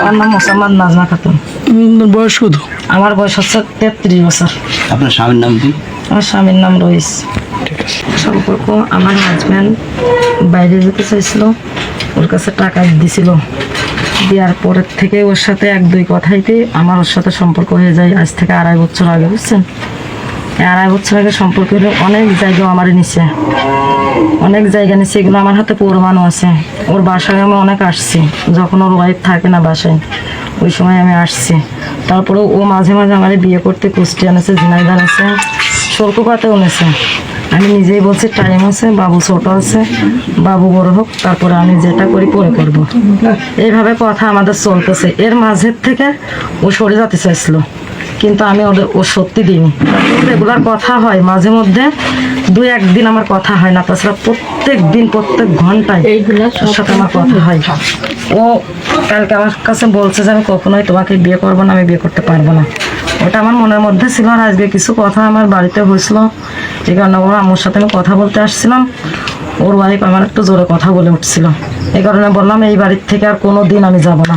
আমার নাম মোসাম্মদ নাজমা খাতুন। বয়স কত? আমার বয়স হচ্ছে তেত্রিশ বছর। আপনার স্বামীর নাম কি? আমার স্বামীর নাম রইস। সম্পর্ক আমার হাজব্যান্ড বাইরে যেতে চাইছিল ওর কাছে টাকা দিছিল। দেওয়ার পরের থেকে ওর সাথে এক দুই কথাইতে আমার ওর সাথে সম্পর্ক হয়ে যায় আজ থেকে আড়াই বছর আগে বুঝছেন? এই আড়াই বছর আগে সম্পর্ক হলে অনেক জায়গা আমার নিচে অনেক জায়গা নিয়েছি এগুলো আমার হাতে প্রমাণও আছে। ওর বাসায় আমি অনেক আসছি, যখন ওর ওয়াইফ থাকে না বাসায়, ওই সময় আমি আসছি। তারপরে ও মাঝে মাঝে আমার বিয়ে করতে কুষ্টি আনেছে জিনাইদার আছে সরকুপাতেও এনেছে। আমি নিজেই বলছি টাইম আছে বাবু ছোট আছে বাবু বড় হোক তারপরে আমি যেটা করি পরে করব। এইভাবে কথা আমাদের চলতেছে। এর মাঝের থেকে ও সরে যেতে চাইছিল কিন্তু আমি ওদের ও সত্যি দিইনি। রেগুলার কথা হয় মাঝে মধ্যে দুই একদিন আমার কথা হয় না তাছাড়া প্রত্যেক দিন প্রত্যেক ঘন্টায় ওর সাথে আমার কথা হয়। ও কালকে আমার কাছে বলছে যে আমি কখনোই তোমাকে বিয়ে করব না আমি বিয়ে করতে পারব না। ওটা আমার মনের মধ্যে ছিল আর আজকে কিছু কথা আমার বাড়িতে হয়েছিল। এই কারণে ওর আম্মুর সাথে আমি কথা বলতে আসছিলাম। ওর ওয়াইফ আমার একটু জোরে কথা বলে উঠছিল। এই কারণে বললাম, এই বাড়ির থেকে আর কোনো দিন আমি যাব না।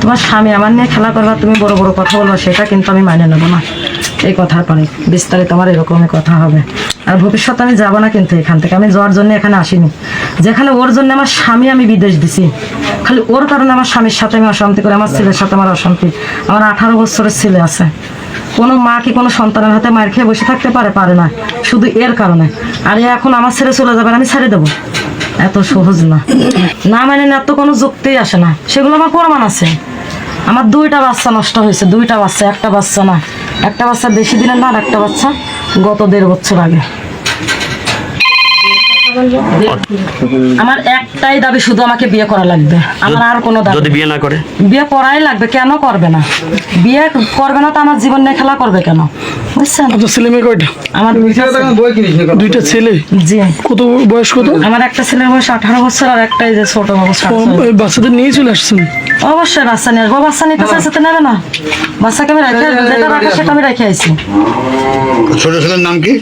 তোমার স্বামী আমার নিয়ে খেলা করবা, তুমি বড় বড় কথা বলবা, সেটা কিন্তু আমি মানে নেব না। এই কথার পরে বিস্তারিত আমার এরকমই কথা হবে। আর ভবিষ্যতে আমি যাব না কিন্তু এখান থেকে। আমি যাওয়ার জন্য এখানে আসিনি। যেখানে ওর জন্য আমার স্বামী আমি বিদেশ দিছি। খালি ওর কারণে আমার স্বামীর সাথে আমি অশান্তি করি, আমার ছেলের সাথে আমার অশান্তি। আমার আঠারো বছরের ছেলে আছে। কোনো মা কি কোনো সন্তানের হাতে মার খেয়ে বসে থাকতে পারে? পারে না। শুধু এর কারণে। আর এখন আমার ছেড়ে চলে যাবে, আমি ছেড়ে দেবো। এত সহজ না। না মানে না, তো কোনো যুক্তি আসে না। সেগুলো আমার প্রমাণ আছে। আমার দুইটা বাচ্চা নষ্ট হয়েছে, দুইটা বাচ্চা, একটা বাচ্চা না। একটা বাচ্চা বেশি দিনের না আর একটা বাচ্চা গত দেড় বছর আগে। আমার একটাই দাবি শুধু আমাকে বিয়ে করা লাগবে। আমার আর কোনো দাবি যদি বিয়ে না করে? বিয়ে করাই লাগবে কেন করবে না? বিয়ে করবে না তো আমার জীবন নিয়ে খেলা করবে কেন? বুঝছেন? আপনার ছেলে মেয়ে কয়টা? আমার দুইটা ছেলে? জি। কত বয়স কত? আমার একটা ছেলের বয়স আঠারো বছর আর একটা এই যে ছোট বছর। বাচ্চাদের নিয়ে চলে আসছেন? অবশ্যই বাচ্চা নিয়ে আসব। বাচ্চা নিতে চাইছে তো নেবে না। বাচ্চাকে আমি রেখে যেটা রাখা সেটা আমি রেখে আইছি। ছোট ছেলের নাম কি?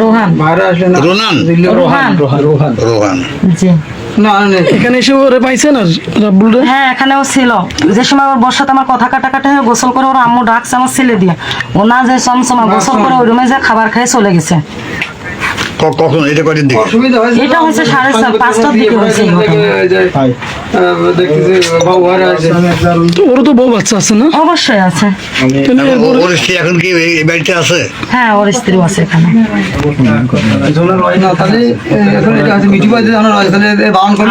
রোহান। রোনান? রোহান। রোহান জি। এখানে এসে ওরে পাইছেন আর রাব্বুল হ্যাঁ এখানেও ছিল। যে সময় ওর বর্ষাতে আমার কথা কাটাকাটি হয়ে গোসল করে ওর আম্মু ডাকছে আমার ছেলে দিয়ে। ওনা না যে সমসময় গোসল করে ওই রুমে যে খাবার খেয়ে চলে গেছে। কখন? এটা কয়টার দিকে এটা হচ্ছে সাড়ে সাত- পাঁচটার দিকে হয়েছে ঘটনা। তো বউ বাচ্চা আছে না? অবশ্যই আছে। ওর স্ত্রী এখন কি এই বাড়িতে আছে? হ্যাঁ ওর স্ত্রী আছে এখানে।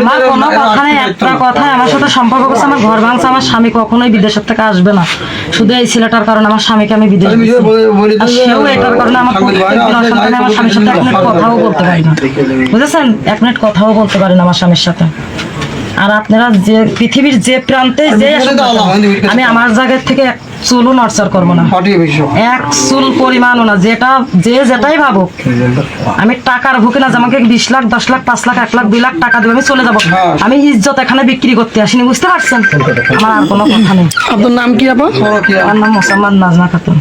আমার কথা নেই একটা কথাই আমার সাথে সম্পর্ক করছে আমার ঘর ভাঙছে আমার স্বামী কখনোই বিদেশের থেকে আসবে না। শুধু এই ছেলেটার কারণে আমার স্বামীকে আমি বিদেশ। আর সেও এটার কারণে আমার স্বামীর সাথে এক মিনিট কথাও বলতে পারি না। বুঝেছেন? এক মিনিট কথাও বলতে পারেন না আমার স্বামীর সাথে। আর আপনারা যে পৃথিবীর যে প্রান্তে যে আমি আমার জায়গার থেকে এক চুলও নড়চড় করব না। এক চুল পরিমাণও না যেটা যে যেটাই ভাবুক। আমি টাকার ভুকে না যে আমাকে বিশ লাখ দশ লাখ পাঁচ লাখ এক লাখ দুই লাখ টাকা দেবে আমি চলে যাব। আমি ইজ্জত এখানে বিক্রি করতে আসিনি বুঝতে পারছেন? আমার আর কোনো কথা নেই। আপনার নাম কি আপা? আমার নাম মোসাম্মদ নাজমা খাতুন।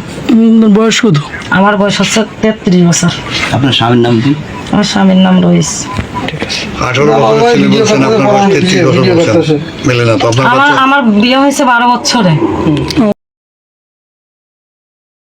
বয়স কত? আমার বয়স হচ্ছে তেত্রিশ বছর। আপনার স্বামীর নাম কি? আমার স্বামীর নাম রইস। আঠারো বছর ছেলে বলছেন আপনার বয়স তেত্রিশ বছর বলছেন। মেলে না তো আপনার আমার আমার বিয়ে হয়েছে বারো বছরে।